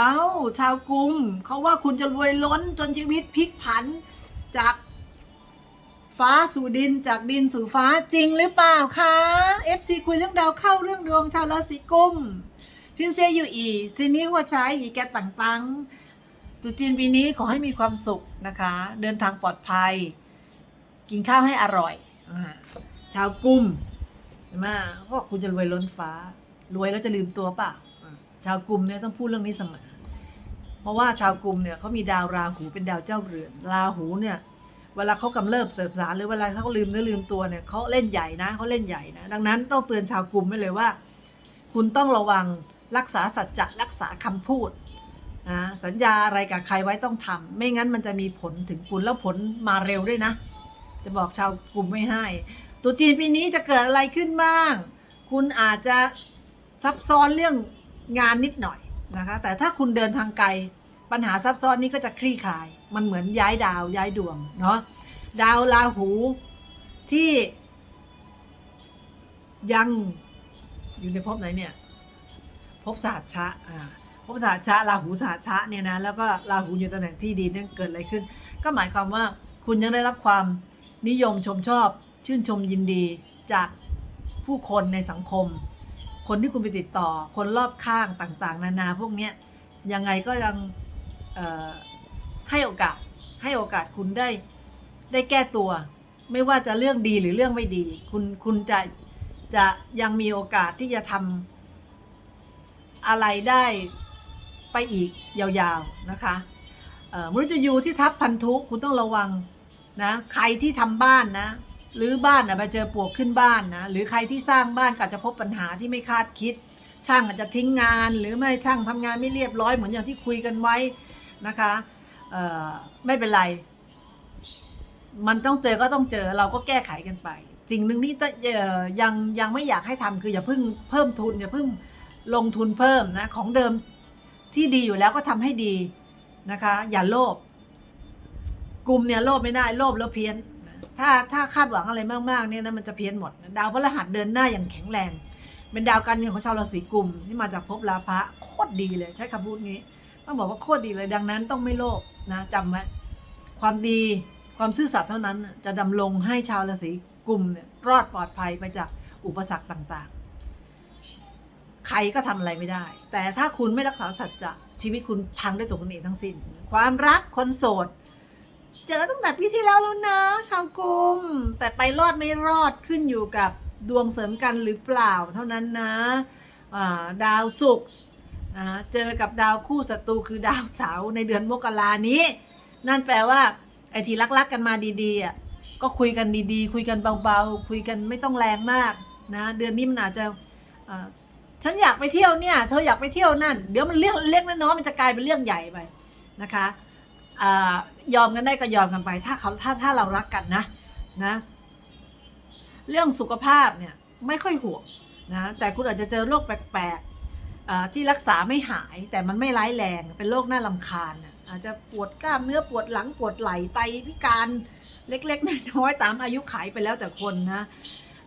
เอา้าชาวกรุงเขาว่าคุณจะรวยล้นจนชีวิตพลิกผันจากฟ้าสู่ดินจากดินสู่ฟ้าจริงหรือเปล่าคะ FC คุยเรื่องดาวเข้าเรื่องดวงชาวราศีกุมชินเซอยู่อีซินี้หัวใช้อีแกต่างๆจุจีนปีนี้ขอให้มีความสุขนะคะ เดินทางปลอดภัย กินข้าวให้อร่อย ชาวกุมเห็นไหมเขาบอกคุณจะรวยล้นฟ้า รวยแล้วจะลืมตัวเปล่าชาวกรุมเนี่ยต้องพูดเรื่องนี้เสมอ เพราะว่าชาวกรุมเนี่ยเขามีดาวราหูเป็นดาวเจ้าเรือนราหูเนี่ยเวลาเขากำเริบเสบสารหรือเวลาเขาลืมเนื้อลืมตัวเนี่ยเขาเล่นใหญ่นะเขาเล่นใหญ่นะดังนั้นต้องเตือนชาวกรุมไว้เลยว่า คุณต้องระวังรักษาสัจจะรักษาคำพูดนะสัญญาอะไรกับใครไว้ต้องทำไม่งั้นมันจะมีผลถึงคุณแล้วผลมาเร็วด้วยนะ จะบอกชาวกรุมไม่ให้ตรุษจีนปีนี้จะเกิดอะไรขึ้นบ้าง คุณอาจจะซับซ้อนเรื่องงานนิดหน่อย นะคะ แต่ถ้าคุณเดินทางไกล ปัญหาซับซ้อนนี้ก็จะคลี่คลาย มันเหมือนย้ายดาวย้ายดวงเนาะดาวราหูที่ยังอยู่ในภพไหนเนี่ยภพสหัสชะอ่าภพสหัสชะราหูสหัสชะเนี่ยนะแล้วก็ราหูอยู่ตำแหน่งที่ดีนั่นเกิดอะไรขึ้น ก็หมายความว่าคุณยังได้รับความนิยมชมชอบ ชื่นชมยินดีจากผู้คนในสังคม คนที่คุณไปติดต่อ คนรอบข้างต่างๆ นานาพวกเนี้ยยังไงก็ยังให้โอกาสให้โอกาสคุณได้ได้แก้ตัว ไม่ว่าจะเรื่องดีหรือเรื่องไม่ดี คุณคุณจะจะยังมีโอกาสที่จะทำอะไรได้ไปอีกยาวๆนะคะเอ่อมฤตยูที่ทับพันธุคุณต้องระวังนะใครที่ทำบ้านนะ หรือบ้านนะไปเจอปลวกขึ้นบ้านนะหรือใครที่สร้างบ้านก็จะพบปัญหาที่ไม่คาดคิด ช่างอาจจะทิ้งงาน หรือไม่ช่างทำงานไม่เรียบร้อยเหมือนอย่างที่คุยกันไว้นะคะไม่เป็นไร มันต้องเจอก็ต้องเจอเราก็แก้ไขกันไปสิ่งหนึ่งที่ยังยังไม่อยากให้ทำคืออย่าเพิ่งเพิ่มทุนอย่าเพิ่งลงทุนเพิ่มนะของเดิมที่ดีอยู่แล้วก็ทำให้ดีนะคะ อย่าโลภกลุ่มเนี่ยโลภไม่ได้โลภแล้วเพี้ยน ถ้าถ้าคาดหวังอะไรมากๆเนี่ยนะมันจะเพี้ยนหมด ดาวพฤหัสเดินหน้าอย่างแข็งแรง เป็นดาวการเงินของชาวราศีกุมที่มาจากภพลาภะโคตรดีเลยใช้คำพูดนี้ ต้องบอกว่าโคตรดีเลยดังนั้นต้องไม่โลภนะจำไว้ความดีความซื่อสัตย์เท่านั้นจะดำรงให้ชาวราศีกุมเนี่ยรอดปลอดภัยไปจากอุปสรรคต่างๆ ใครก็ทำอะไรไม่ได้ แต่ถ้าคุณไม่รักษาสัจจะชีวิตคุณพังด้วยตัวคุณเองทั้งสิ้น ความรักคนโสด เจอตั้งแต่ปีที่แล้วแล้วนะ ชาวกุมแต่ไปรอดไม่รอดขึ้นอยู่กับดวงเสริมกันหรือเปล่าเท่านั้นนะดาวศุกร์นะเจอกับดาวคู่ศัตรูคือดาวเสาร์ในเดือนมกรานี้ นั่นแปลว่าไอ้ที่รักๆกันมาดีๆอะก็คุยกันดีๆ คุยกันเบาๆ คุยกันไม่ต้องแรงมากนะเดือนนี้มันอาจจะฉันอยากไปเที่ยวเนี่ย เธออยากไปเที่ยวนั่น เดี๋ยวมันเรื่องเล็กน้อยมันจะกลายเป็นเรื่องใหญ่ไปนะคะ ยอมกันได้ก็ยอมกันไป ถ้าเขาถ้าถ้าเรารักกันนะนะเรื่องสุขภาพเนี่ยไม่ค่อยห่วงนะแต่คุณอาจจะเจอโรคแปลกๆที่รักษาไม่หายแต่มันไม่ร้ายแรงเป็นโรคน่าลำคาญน่ะอาจจะปวดกล้ามเนื้อปวดหลังปวดไหล่ไตพิการเล็กๆน้อยๆตามอายุขัยไปแล้วแต่คนนะ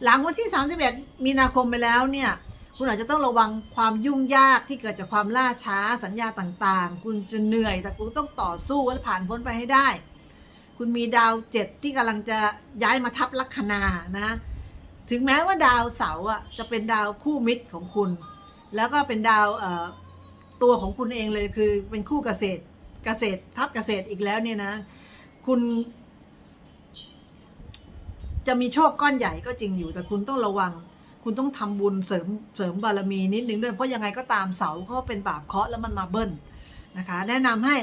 หลังวันที่ 31 มีนาคมไปแล้วเนี่ย คุณอาจจะต้องระวังความยุ่งยากที่เกิดจากความล่าช้าสัญญาต่างๆ คุณจะเหนื่อยแต่คุณต้องต่อสู้และผ่านพ้นไปให้ได้ คุณมีดาวเจ็ดที่กำลังจะย้ายมาทับลัคนานะถึงแม้ว่าดาวเสาร์อะจะเป็นดาวคู่มิตรของคุณ แล้วก็เป็นดาวตัวของคุณเองเลยคือเป็นคู่เกษตรเกษตรทับเกษตรอีกแล้วเนี่ยนะ คุณ จะมีโชคก้อนใหญ่ก็จริงอยู่แต่คุณต้องระวัง คุณต้องทำบุญเสริมเสริมบารมีนิดนึงด้วยเพราะยังไงก็ตามเสาเขาเป็นบาปเคาะแล้วมันมาเบิ้ลนะคะ แนะนำให้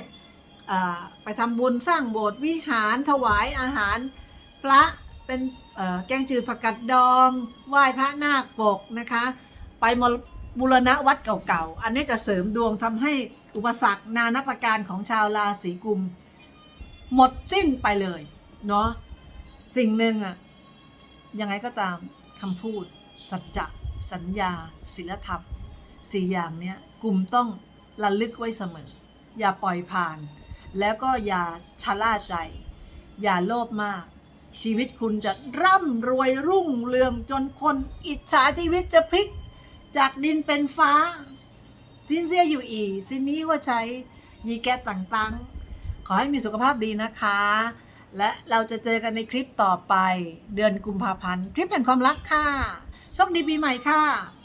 ไปทำบุญสร้างโบสถ์วิหารถวายอาหารพระเป็นแกงจืดผักกัดดองไหว้พระนาคปกนะคะ ไปมรบูรณะวัดเก่าๆ อันนี้จะเสริมดวงทำให้อุปสรรคนานาประการของชาวราศีกุม หมดสิ้นไปเลยเนาะสิ่งหนึ่งอะยังไงก็ตามคำพูด สัจจะสัญญาศีลธรรมสี่อย่างเนี้ยกลุ่มต้องระลึกไว้เสมอ อย่าปล่อยผ่าน แล้วก็อย่าชะล่าใจ อย่าโลภมาก ชีวิตคุณจะร่ำรวยรุ่งเรืองจนคนอิจฉาชีวิตจะพลิก จากดินเป็นฟ้าทินเสียอยู่อีสินนี้ว่าใช้ยีแกต่างๆ ขอให้มีสุขภาพดีนะคะ และเราจะเจอกันในคลิปต่อไป เดือนกุมภาพันธ์ คลิปแห่งความรักค่ะ โชคดีปีใหม่ค่ะ